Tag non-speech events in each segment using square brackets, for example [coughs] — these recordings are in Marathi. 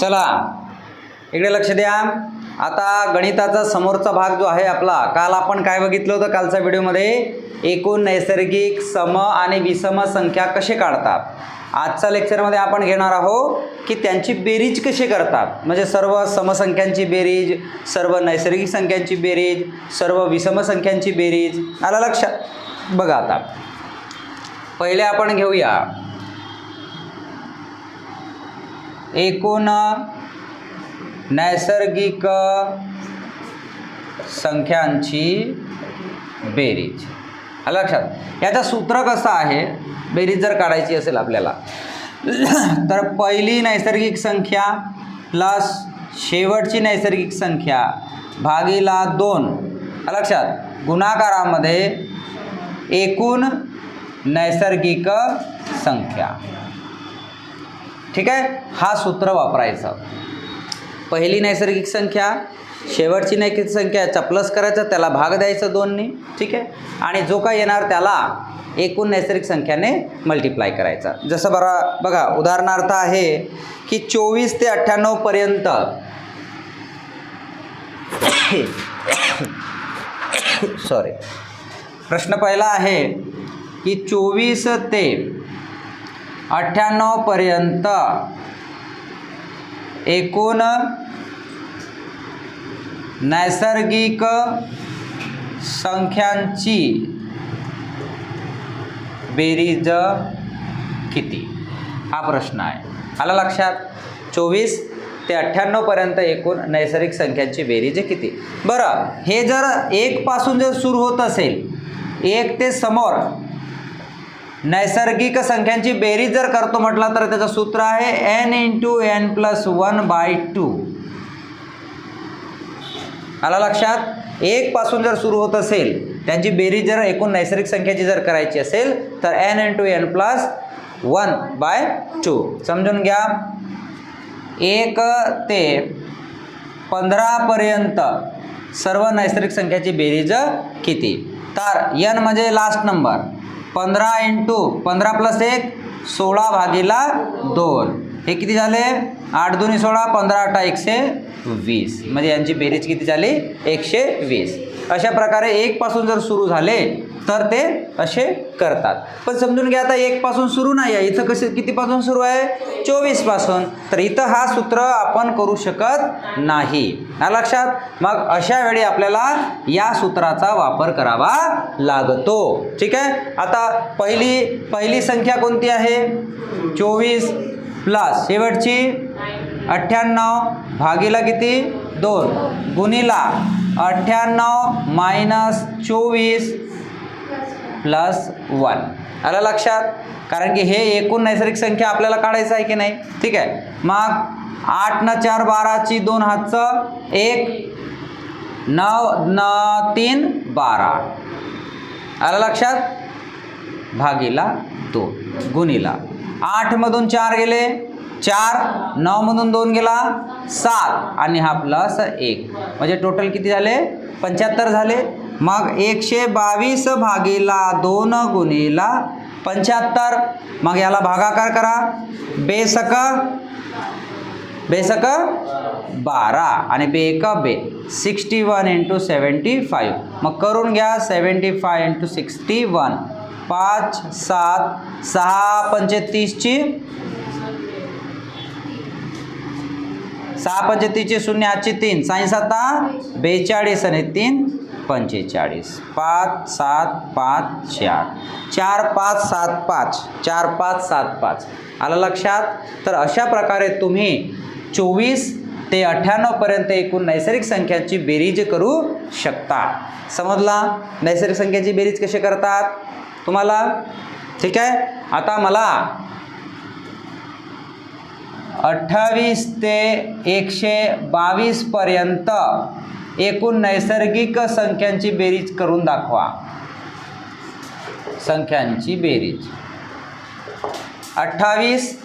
चला इकडे लक्ष द्या. आता गणिताचा समोरचा भाग जो आहे आपला काल आपण काय बघितलं होतं कालच्या व्हिडिओमध्ये? एकूण नैसर्गिक सम आणि विषम संख्या कसे काढतात? आजच्या लेक्चरमध्ये आपण घेणार आहोत की त्यांची बेरीज कशी करतात. म्हणजे सर्व समसंख्यांची बेरीज सर्व नैसर्गिक संख्यांची बेरीज सर्व विषम संख्यांची बेरीज. आला लक्षात? बघा आता. पहिले आपण घेऊया. एकूण नैसर्गिक संख्यांची बेरीज. लक्षात. याचं सूत्र कसं आहे? बेरीज जर काढायची असेल आपल्याला [clears throat] तर पहिली नैसर्गिक संख्या प्लस शेवटची नैसर्गिक संख्या भागीला दोन. लक्षात. गुणाकारामध्ये एकूण नैसर्गिक संख्या. ठीक आहे? हा सूत्र वापरायचं. पहिली नैसर्गिक संख्या शेवटची नैसर्गिक संख्या याचा प्लस करायचा त्याला भाग द्यायचा दोननी ठीक आहे? आणि जो काय येणार त्याला एकूण नैसर्गिक संख्याने मल्टिप्लाय करायचा. जसं बरा बघा उदाहरणार्थ आहे की चोवीस ते अठ्ठ्याण्णवपर्यंत सॉरी [coughs] प्रश्न पहिला आहे की चोवीस ते अठ्ठ्याण्णवपर्यंत एकूण नैसर्गिक संख्यांची बेरीज किती? हा प्रश्न आहे. आला लक्षात? चोवीस ते अठ्ठ्याण्णवपर्यंत एकूण नैसर्गिक संख्यांची बेरीज किती? बरं हे जर एकपासून जर सुरू होत असेल एक ते समोर नैसर्गिक संख्यांची बेरीज जर करतो म्हटला तर त्याचं सूत्र आहे N into N plus one by two आला लक्षात? एक पासून जर सुरू होत असेल त्यांची बेरीज जर एकूण नैसर्गिक संख्याची जर करायची असेल तर N into N plus one by two समजून घ्या. एक ते पंधरापर्यंत सर्व नैसर्गिक संख्याची बेरीज किती? तर यन म्हणजे लास्ट नंबर पंधरा इंटू पंधरा प्लस एक सोळा भागीला दोन. हे किती झाले? आठ दोन्ही सोळा पंधरा आठ एकशे वीस. म्हणजे यांची बेरीज किती झाली? एकशे वीस. अशा प्रकारे एकपासून जर सुरू झाले तर ते असे करतात. पण समजून घ्या आता एकपासून सुरू नाही आहे. इथं कसे कितीपासून सुरू आहे? चोवीसपासून. तर इथं हा सूत्र आपण करू शकत नाही. ना लक्षात? मग अशा वेळी आपल्याला या सूत्राचा वापर करावा लागतो. ठीक आहे? आता पहिली पहिली संख्या कोणती आहे? चोवीस प्लस. शेवटची अठ्ठ्याण्णव भागीला किती? दोन. गुणीला अठ्ठ्याण्णव मायनस चोवीस प्लस वन. आलं लक्षात? कारण की हे एकूण नैसर्गिक संख्या आपल्याला काढायचं आहे की नाही? ठीक आहे. मग आठ न चार बाराची दोन हातचं एक नऊ न तीन बारा. आलं लक्षात? भागीला दोन. गुणीला. आठमधून चार गेले? चार नऊमधून दोन गेला सात. आणि हा प्लस एक. म्हणजे टोटल किती झाले? पंच्याहत्तर झाले. मग एकशे बावीस भागीला दोन गुणीला पंच्याहत्तर. मग याला भागाकार करा. बेसक बेसक बारा. आणि बे एक बे. Sixty one into seventy five मग करून घ्या seventy five into sixty one पाच सात सहा पंचेतीसची सहा पंचतीचे शून्य आजची तीन. सायन्स आता बेचाळीस आणि तीन पंचेचाळीस. पाच सात पाच चार. चार पाच सात पाच. चार पाच सात पाच. आलं लक्षात? तर अशा प्रकारे तुम्ही चोवीस ते अठ्ठ्याण्णवपर्यंत एकूण नैसर्गिक संख्यांची बेरीज करू शकता. समजला? नैसर्गिक संख्याची बेरीज कशी करतात? तुम्हाला? ठीक आहे? आता मला अठ्ठावीस ते एकशे बावीसपर्यंत एकूण नैसर्गिक संख्यांची बेरीज करून दाखवा. संख्यांची बेरीज. अठ्ठावीस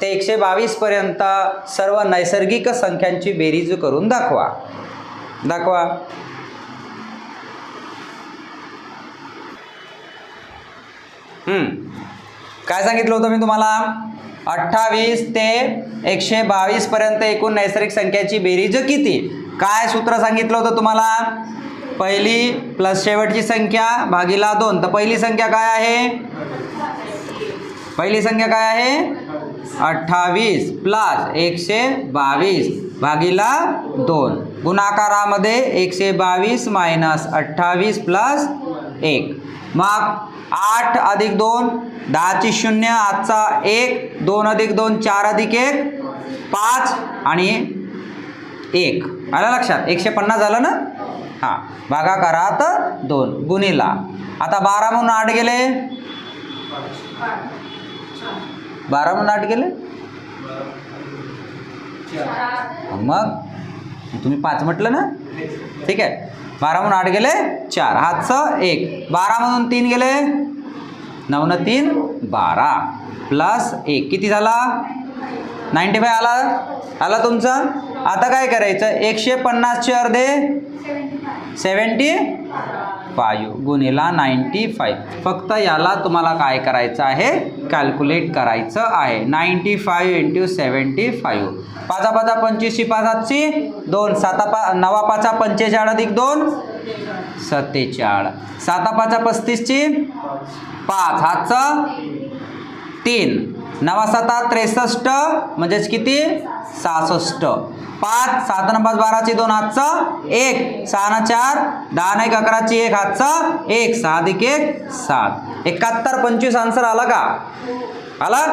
ते एकशे बावीसपर्यंत सर्व नैसर्गिक संख्यांची बेरीज करून दाखवा. दाखवा. हम्म. काय सांगितलं होतं मी तुम्हाला? अठ्ठावीस ते एकशे बावीस पर्यंत एकूण नैसर्गिक संख्याची बेरीज किती? काय सूत्र सांगितलं होतं तुम्हाला? पहिली प्लस शेवटची संख्या भागीला दोन. तर पहिली संख्या काय आहे? पहिली संख्या काय आहे? अठ्ठावीस प्लस एकशे बावीस भागीला दोन. गुणाकारामध्ये एकशे बावीस मायनस अठ्ठावीस प्लस एक. मग आठ अधिक दोन दहाची शून्य आजचा एक दोन अधिक दोन चार अधिक एक पाच आणि एक. आलं लक्षात? एकशे पन्नास झालं ना? हां. भागाकारात दोन. गुणीला. आता बारा म्हणून आठ गेले? बारा म्हणून आठ गेले? मग? तुम्ही पाच म्हटलं ना? ठीक आहे. बारा आठ गेले? चार. हातचं एक. बारामधून तीन गेले? नऊनं तीन बारा. प्लस एक. किती झाला? नाईंटी फाय आला? आला तुमचा? आता काय करायचं? एकशे पन्नासचे अर्धे? Seventy five. गुणिला ninety five. फक्त याला तुम्हाला काय करायचं आहे? कॅल्क्युलेट करायचं आहे. Ninety five into seventy five पाचा पाचा पंचवीसशी पाच आठशी दोन साता पा नवा पाचा पंचेचाळ अधिक दोन सत्तेचाळ. साता पाचा पस्तीसची पाच हातचं तीन. नवा साता त्रेसष्ट म्हणजेच किती? सहासष्ट. पाच सात न पाच बाराची दोन हातचं एक. सहा न चार दहा न एक अकराची एक हातचं एक. सहा अधिक एक सात. एकाहत्तर पंचवीस आन्सर आला का? आला?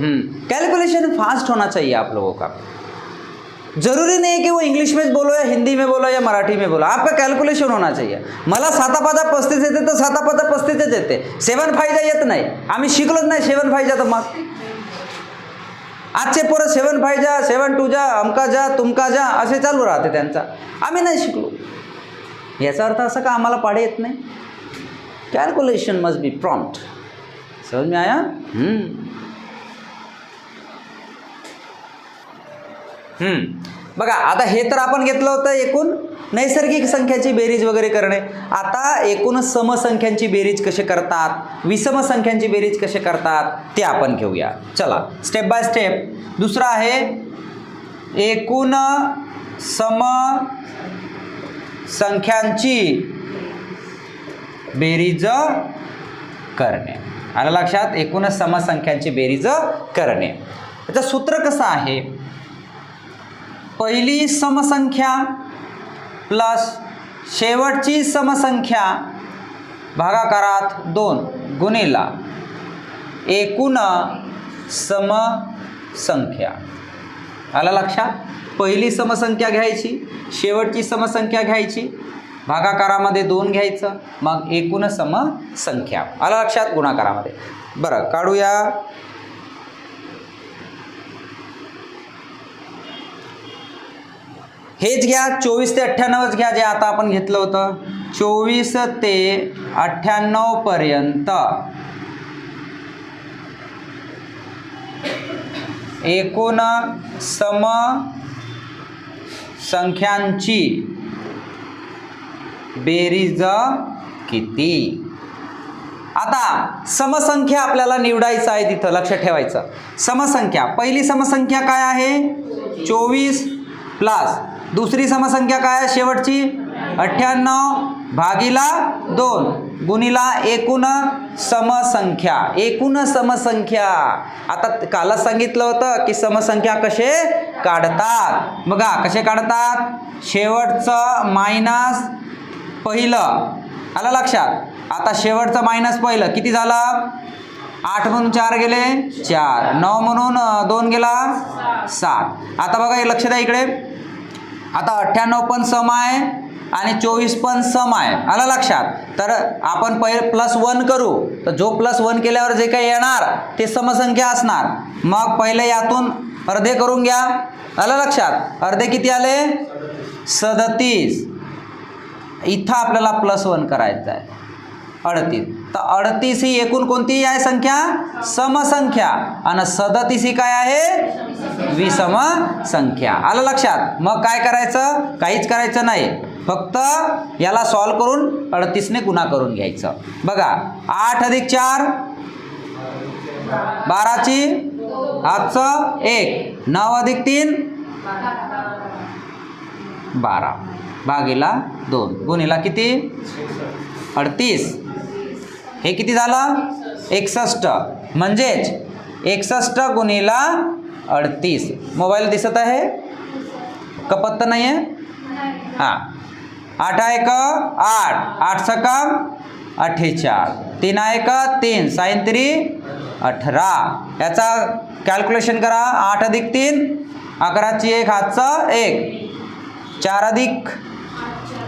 कॅल्क्युलेशन फास्ट होना चाहिए आप लोगों का. जरूरी नहीं कि वो इंग्लिश में बोलो या हिंदी में बोलो या मराठी में बोलो. आपका कैलकुलेशन होना चाहिए. मला साता पाचा पस्तीस येते तर साता पाचा पस्तीसच येते. सेवन फायजा येत नाही. आम्ही शिकलोच नाही सेवन फायजा तर मग. आजचे पोरं सेवन फायजा सेवन टू जा अमका जा तुमका जा असे चालू राहते त्यांचा. आम्ही नाही शिकलो. याचा अर्थ असा का आम्हाला पाडे येत नाही? कॅल्क्युलेशन मस्ट बी प्रॉम्प्ट समज में आया हम्म. हम्म. बघा आता हे तर आपण घेतलं होतं एकूण नैसर्गिक संख्याची बेरीज वगैरे करणे. आता एकूण समसंख्यांची बेरीज कसे करतात? विषम संख्यांची बेरीज कसे करतात? ते आपण घेऊया. चला स्टेप बाय स्टेप दुसरं आहे एकूण सम संख्यांची बेरीज करणे. आलं लक्षात? एकूणच समसंख्यांची बेरीज करणे. याचं सूत्र कसं आहे? पहिली समसंख्या प्लस शेवटची समसंख्या भागाकारात दोन गुणिला एकूण समसंख्या. आला लक्षात? पहिली समसंख्या घ्यायची शेवटची समसंख्या घ्यायची भागाकारामध्ये दोन घ्यायचं मग एकूण समसंख्या. आला लक्षात? गुणाकारामध्ये. बरं काढूया. हेच घ्या चोवीस ते अठ्ठ्याण्णवच घ्या जे आता आपण घेतलं होतं. चोवीस ते अठ्ठ्याण्णव पर्यंत. एकूण सम संख्यांची बेरीज किती? आता समसंख्या आपल्याला निवडायचं आहे तिथं लक्ष ठेवायचं. समसंख्या पहिली समसंख्या काय आहे? चोवीस प्लस दुसरी समसंख्या काय आहे शेवटची? अठ्ठ्याण्णव भागीला दोन. गुणीला एकूण समसंख्या. एकूण समसंख्या. आता कालच सांगितलं होतं की समसंख्या कसे काढतात. बघा कसे काढतात? शेवटचं मायनस पहिलं. आलं लक्षात? आता शेवटचं मायनस पहिलं. किती झालं? आठ म्हणून चार गेले? चार. नऊ म्हणून दोन गेला? सात. आता बघा हे लक्ष द्या इकडे. आता अठ्ठ्याण्णव पण सम आहे आणि चोवीस पण सम आहे. आलं लक्षात? तर आपण पहिले प्लस वन करू. तर जो प्लस वन केल्यावर जे काही येणार ते समसंख्या असणार. मग पहिले यातून अर्धे करून घ्या. आलं लक्षात? अर्धे किती आले? सदतीस. इथं आपल्याला प्लस वन करायचं आहे अडतीस. तर अडतीस ही एकूण कोणती आहे संख्या? समसंख्या. आणि सदतीस ही काय आहे? विषम संख्या आलं लक्षात? मग काय करायचं? काहीच करायचं नाही. फक्त याला सॉल्व करून अडतीसने गुन्हा करून घ्यायचं. बघा आठ अधिक चार बाराची हातचं एक. नऊ अधिक तीन बारा. भागीला दोन. गुन्हेला किती? अडतीस. हे किती झालं? एकसष्ट. म्हणजेच एकसष्ट गुणीला अडतीस. मोबाईल दिसत आहे? कपत तर नाही आहे हां. आठ एक आठ. आठ सकम अठ्ठेचाळ. तीन एक तीन. सायंत्री अठरा. याचा कॅल्क्युलेशन करा. आठ अधिक तीन. अकराची एक हातचं एक. चार अधिक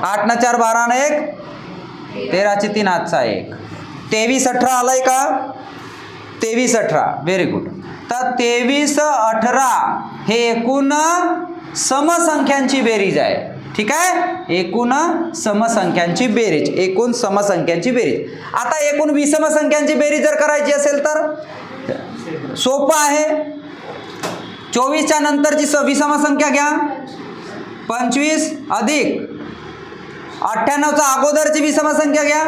आठ न चार बारा न एक. तेराचे तीन आजचा एक. तेवीस अठरा आलाय का? तेवीस अठरा. व्हेरी गुड तर तेवीस अठरा हे एकूण समसंख्यांची बेरीज आहे. ठीक आहे? एकूण समसंख्यांची बेरीज. एकूण समसंख्यांची बेरीज. आता एकूण विषमसंख्यांची बेरीज जर करायची असेल तर? सोपं आहे. चोवीसच्या नंतरची स विषमसंख्या घ्या. पंचवीस अधिक अठ्ठ्याण्णवचा अगोदरची विषमसंख्या घ्या.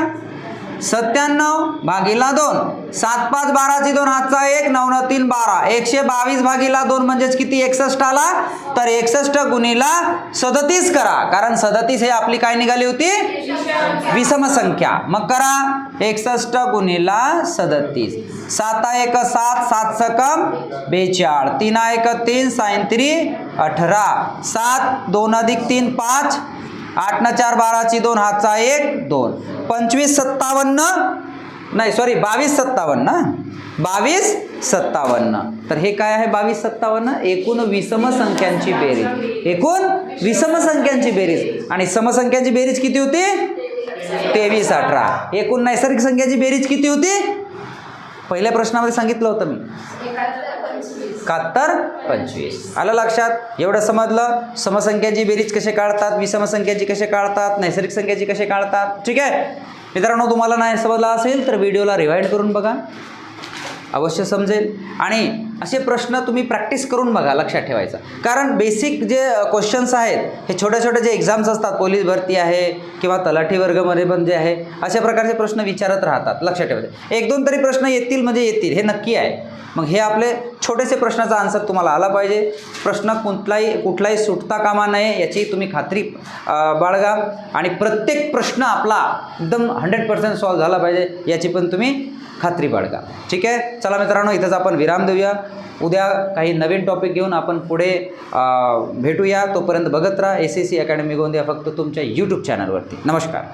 सत्त्याण्णव भागीला दोन. सात पाच बाराची दोन हातचा एक नऊ नऊ तीन बारा. एकशे बावीस भागीला दोन म्हणजेच किती? एकसष्ट आला. तर एकसष्ट गुणीला सदतीस करा. कारण सदतीस हे आपली काय निघाली होती? विषमसंख्या. मग करा. एकसष्ट गुणीला सदतीस. साता एक सात सात सकम बेचाळ तीन एक तीन सायंत्री अठरा. सात दोन अधिक तीन पाच. आठ न चार बाराची दोन हातचा एक दोन. पंचवीस सत्तावन्न नाही सॉरी बावीस सत्तावन्न. बावीस सत्तावन्न. तर हे काय आहे बावीस सत्तावन्न? एकूण विषम संख्यांची बेरीज. एकूण विषम संख्यांची बेरीज. आणि समसंख्यांची बेरीज किती होती? तेवीस अठरा. एकूण नैसर्गिक संख्याची बेरीज किती होती? पहिल्या प्रश्नामध्ये सांगितलं होतं मी. एकाहत्तर पंचवीस. आलं लक्षात? एवढं समजलं? समसंख्याची बेरीज कसे काढतात? विषमसंख्याची कसे काढतात? नैसर्गिक संख्याची कसे काढतात? ठीक आहे? मित्रांनो तुम्हाला नाही समजला असेल तर व्हिडिओला रिवाइंड करून बघा. अवश्य समजेल. आणि असे प्रश्न तुम्ही प्रॅक्टिस करून बघा लक्षात ठेवायचा. कारण बेसिक जे क्वेश्चन्स आहेत हे छोट्या छोट्या जे एक्झाम्स असतात पोलीस भरती आहे किंवा तलाठी वर्गामध्ये पण जे आहे अशा प्रकारचे प्रश्न विचारत राहतात लक्षात ठेवायचे. एक दोन तरी प्रश्न येतील म्हणजे येतील हे नक्की आहे. मग हे आपले छोटेसे प्रश्नाचा आन्सर तुम्हाला आला पाहिजे. प्रश्न कुठलाही कुठलाही सुटता कामा नये याची तुम्ही खात्री बाळगा. आणि प्रत्येक प्रश्न आपला एकदम हंड्रेड पर्सेंट सॉल्व्ह झाला पाहिजे याची पण तुम्ही खात्री बाळगा. ठीक आहे? चला मित्रांनो इथंच आपण विराम देऊया. उद्या काही नवीन टॉपिक घेऊन आपण पुढे भेटूया. तोपर्यंत बघत राहा. S S C academy Gondia फक्त तुमच्या यूट्यूब चॅनलवरती नमस्कार.